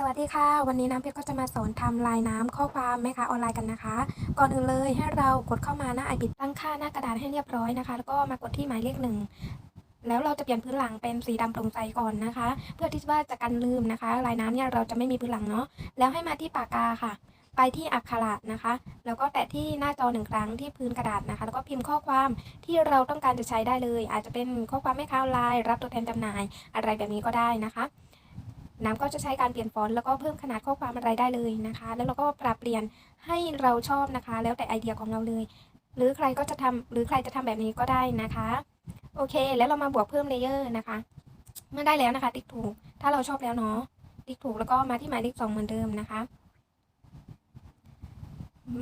สวัสดีค่ะ วันนี้น้ำเพชรก็จะมาสอนทำลายน้ำข้อความแม่ค้าออนไลน์กันนะคะ ก่อนอื่นเลยให้เรากดเข้ามาหน้าไอบิดตั้งค่าหน้ากระดาษให้เรียบร้อยนะคะ แล้วก็มากดที่หมายเลขหนึ่งแล้วเราจะเปลี่ยนพื้นหลังเป็นสีดำโปร่งใสก่อนนะคะ เพื่อที่ว่าจะกันลืมนะคะ ลายน้ำเนี่ยเราจะไม่มีพื้นหลังเนาะแล้วให้มาที่ปากกาค่ะ ไปที่อักขระนะคะ แล้วก็แตะที่หน้าจอหนึ่งครั้งที่พื้นกระดาษนะคะ แล้วก็พิมพ์ข้อความที่เราต้องการจะใช้ได้เลย อาจจะเป็นข้อความแม่ค้าออนไลน์รับตัวแทนจำหน่าย อะไรแบบนี้ก็ได้นะคะ น้ำก็จะใช้การเปลี่ยนฟอนต์แล้วก็เพิ่มขนาดข้อความอะไรได้เลยนะคะ แล้วเราก็ปรับเปลี่ยนให้เราชอบนะคะ แล้วแต่ไอเดียของเราเลย หรือใครก็จะทำหรือใครจะทำแบบนี้ก็ได้นะคะโอเค แล้วเรามาบวกเพิ่มเลเยอร์นะคะเมื่อได้แล้วนะคะ ติ๊กถูก ถ้าเราชอบแล้วเนาะติ๊กถูกแล้วก็มาที่หมายเลขสองเหมือนเดิมนะคะ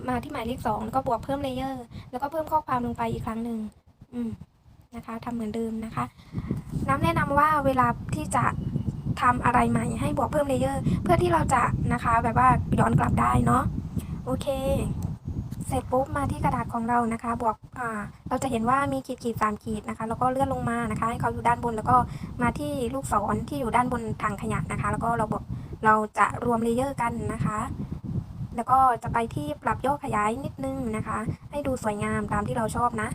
มาที่หมายเลขสองแล้วก็บวกเพิ่มเลเยอร์ แล้วก็เพิ่มข้อความลงไปอีกครั้งหนึ่งอืมนะคะทำเหมือนเดิมนะคะ น้ำแนะนำว่าเวลาที่จะ ทำอะไรใหม่ให้บวกเพิ่มเลเยอร์ เพื่อที่เราจะนะคะแบบว่าย้อนกลับได้เนาะโอเค เสร็จปุ๊บมาที่กระดาษของเรานะคะ บวกอ่าเราจะเห็นว่ามีขีดขีดสามขีดนะคะ แล้วก็เลื่อนลงมานะคะให้เขาอยู่ด้านบนแล้วก็มาที่ลูกศรที่อยู่ด้านบนถังขยะนะคะ แล้วก็เราบอกเราจะรวมเลเยอร์กันนะคะแล้วก็จะไปที่ปรับโยกขยายนิดนึงนะคะ ให้ดูสวยงามตามที่เราชอบนะ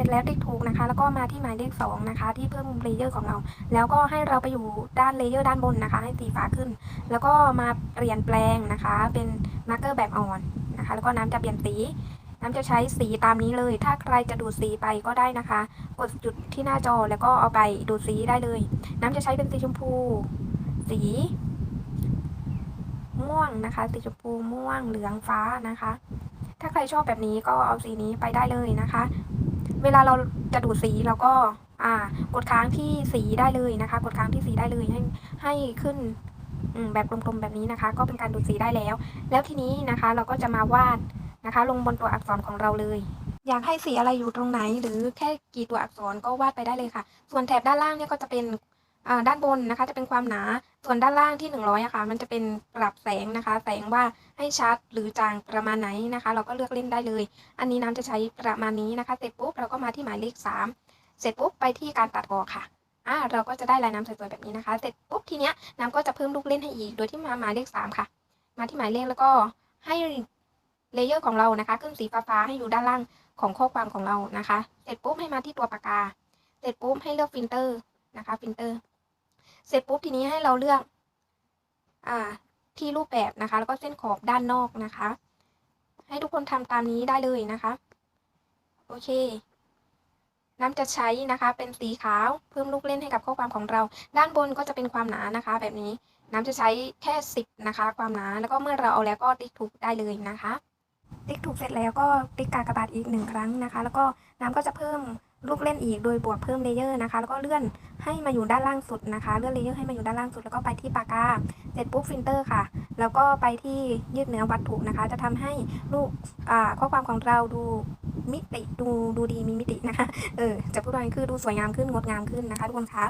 สร็จแล้วติ๊กถูกนะคะ แล้วก็มาที่หมายเลขสองนะคะ ที่เพิ่มเลเยอร์ของเรา แล้วก็ให้เราไปอยู่ด้านเลเยอร์ด้านบนนะคะ ให้สีฟ้าขึ้น แล้วก็มาเปลี่ยนแปลงนะคะ เป็นมาร์กเกอร์แบบอ่อนนะคะ แล้วก็น้ำจะเปลี่ยนสี น้ำจะใช้สีตามนี้เลย ถ้าใครจะดูดสีไปก็ได้นะคะ กดจุดที่หน้าจอแล้วก็เอาไปดูดสีได้เลย น้ำจะใช้เป็นสีชมพู สีม่วงนะคะสีชมพูม่วงเหลืองฟ้านะคะ ถ้าใครชอบแบบนี้ก็เอาสีนี้ไปได้เลยนะคะ เวลาเราจะดูดสีเราก็อ่ากดค้างที่สีได้เลยนะคะ กดค้างที่สีได้เลยให้ให้ขึ้นแบบกลมๆแบบนี้นะคะ ก็เป็นการดูดสีได้แล้ว แล้วทีนี้นะคะเราก็จะมาวาดนะคะ ลงบนตัวอักษรของเราเลย อยากให้สีอะไรอยู่ตรงไหน หรือแค่กี่ตัวอักษรก็วาดไปได้เลยค่ะ ส่วนแถบด้านล่างเนี่ยก็จะเป็นด้านบนนะคะ จะเป็นความหนา ส่วนด้านล่างที่ 100อะค่ะมันจะเป็นปรับแสงนะคะ แสงว่าให้ชัดหรือจางประมาณไหนนะคะ เราก็เลือกเล่นได้เลย อันนี้น้ำจะใช้ประมาณนี้นะคะ เสร็จปุ๊บเราก็มาที่หมายเลข 3 เสร็จปุ๊บไปที่การตัดออกค่ะอ่าเราก็จะได้ลายน้ำสวยๆแบบนี้นะคะ เสร็จปุ๊บทีเนี้ยน้ำก็จะเพิ่มลูกเล่นให้อีก โดยที่มาหมายเลข 3 ค่ะ มาที่หมายเลขแล้วก็ให้เลเยอร์ของเรานะคะขึ้นสีฟ้าๆให้อยู่ด้านล่างของข้อความของเรานะคะ เสร็จปุ๊บให้มาที่ตัวปากกา เสร็จปุ๊บให้เลือกฟิลเตอร์นะคะฟิลเตอร์ เสร็จปุ๊บทีนี้ให้เราเลือกอ่าที่รูปแบบนะคะ แล้วก็เส้นขอบด้านนอกนะคะ ให้ทุกคนทำตามนี้ได้เลยนะคะ โอเค น้ำจะใช้นะคะ เป็นสีขาวเพิ่มลูกเล่นให้กับข้อความของเรา ด้านบนก็จะเป็นความหนานะคะ แบบนี้น้ำจะใช้แค่สิบนะคะ ความหนาแล้วก็เมื่อเราเอาแล้วก็ติ๊กถูกได้เลยนะคะ ติ๊กถูกเสร็จแล้วก็ติ๊กกากระบาทอีกหนึ่งครั้งนะคะ แล้วก็น้ำก็จะเพิ่ม ลูกเล่นอีกโดยบวกเพิ่มเลเยอร์นะคะ แล้วก็เลื่อนให้มาอยู่ด้านล่างสุดนะคะ เลื่อนเลเยอร์ให้มาอยู่ด้านล่างสุด แล้วก็ไปที่ปากกา เสร็จปุ๊บฟิลเตอร์ค่ะ แล้วก็ไปที่ยืดเนื้อวัตถุนะคะ จะทำให้รูปอ่าข้อความของเราดูมิติ ดูดูดีมีมิตินะคะ เออ จะพูดว่าไงคือดูสวยงามขึ้นงดงามขึ้นนะคะทุกคนคะ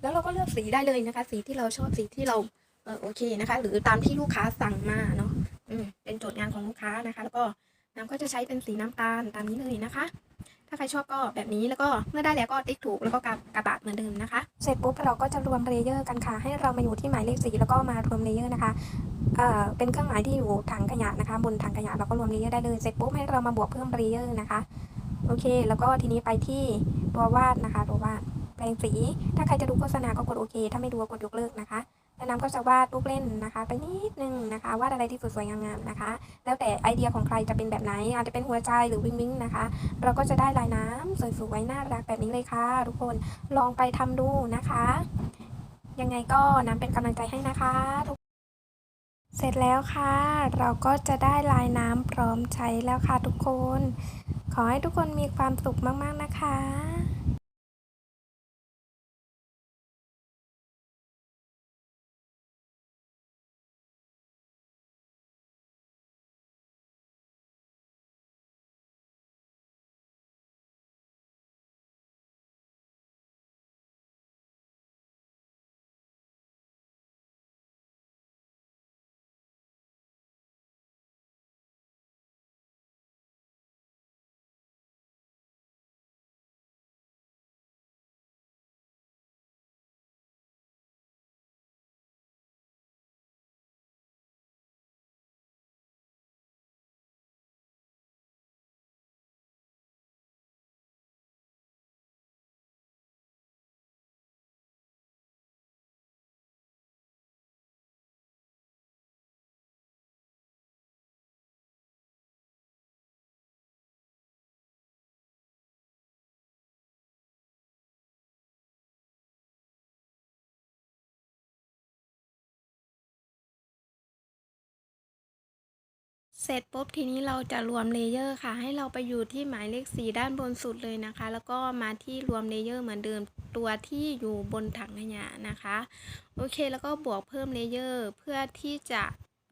แล้วเราก็เลือกสีได้เลยนะคะ สีที่เราชอบสีที่เราเออโอเคนะคะ หรือตามที่ลูกค้าสั่งมาเนาะ อืม เป็นโจทย์งานของลูกค้านะคะ แล้วก็น้ำก็จะใช้เป็นสีน้ำตาลตามนี้เลยนะคะ ถ้าใครชอบก็แบบนี้แล้วก็เมื่อได้แล้วก็ติ๊กถูกแล้วก็กากระบาดเหมือนเดิมนะคะ เสร็จปุ๊บเราก็จะรวมเลเยอร์กันค่ะ ให้เรามาอยู่ที่หมายเลขสีแล้วก็มารวมเลเยอร์นะคะเอ่อเป็นเครื่องหมายที่อยู่ถังขยะนะคะ บนถังขยะเราก็รวมเลเยอร์ได้เลยเสร็จปุ๊บให้เรามาบวกเพิ่มเลเยอร์นะคะโอเค แล้วก็ทีนี้ไปที่ตัววาดนะคะตัววาดแปลงสี ถ้าใครจะดูโฆษณาก็กดโอเค ถ้าไม่ดูก็กดยกเลิกนะคะ แล้วน้ำก็จะวาดลูกเล่นนะคะ ไปนิดนึงนะคะวาดอะไรที่สวยๆงามๆนะคะ แล้วแต่ไอเดียของใครจะเป็นแบบไหน อาจจะเป็นหัวใจหรือวิงวิงนะคะ เราก็จะได้ลายน้ำสวยๆน่ารักแบบนี้เลยค่ะ ทุกคนลองไปทำดูนะคะ ยังไงก็น้ำเป็นกำลังใจให้นะคะทุกเสร็จแล้วค่ะ เราก็จะได้ลายน้ำพร้อมใช้แล้วค่ะทุกคน ขอให้ทุกคนมีความสุขมากๆนะคะ เสร็จปุ๊บทีนี้เราจะรวมเลเยอร์ค่ะ ให้เราไปอยู่ที่หมายเลขสีด้านบนสุดเลยนะคะ แล้วก็มาที่รวมเลเยอร์เหมือนเดิมตัวที่อยู่บนถังขยะนะคะ โอเคแล้วก็บวกเพิ่มเลเยอร์เพื่อที่จะ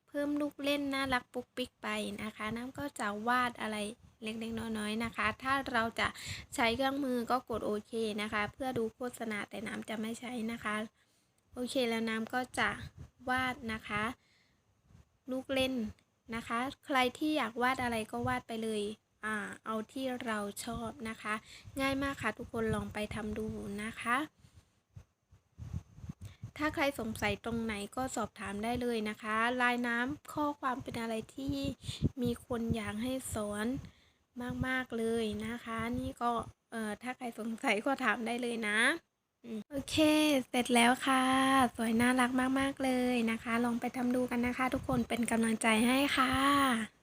เพิ่มลูกเล่นน่ารักปุ๊กปิ๊กไปนะคะ น้ำก็จะวาดอะไรเล็กๆน้อยๆนะคะ ถ้าเราจะใช้เครื่องมือก็กดโอเคนะคะ เพื่อดูโฆษณาแต่น้ำจะไม่ใช้นะคะ โอเคแล้วน้ำก็จะวาดนะคะ ลูกเล่น นะคะ ใครที่อยากวาดอะไรก็วาดไปเลยอ่าเอาที่เราชอบนะคะ ง่ายมากค่ะทุกคนลองไปทำดูนะคะ ถ้าใครสงสัยตรงไหนก็สอบถามได้เลยนะคะ ลายน้ำข้อความเป็นอะไรที่มีคนอยากให้สอนมาก ๆ เลยนะคะ นี่ก็เอ่อถ้าใครสงสัยก็ถามได้เลยนะ โอเค เสร็จแล้วค่ะ สวยน่ารักมาก ๆ เลยนะคะ ลองไปทำดูกันนะคะ ทุกคนเป็นกำลังใจให้ค่ะ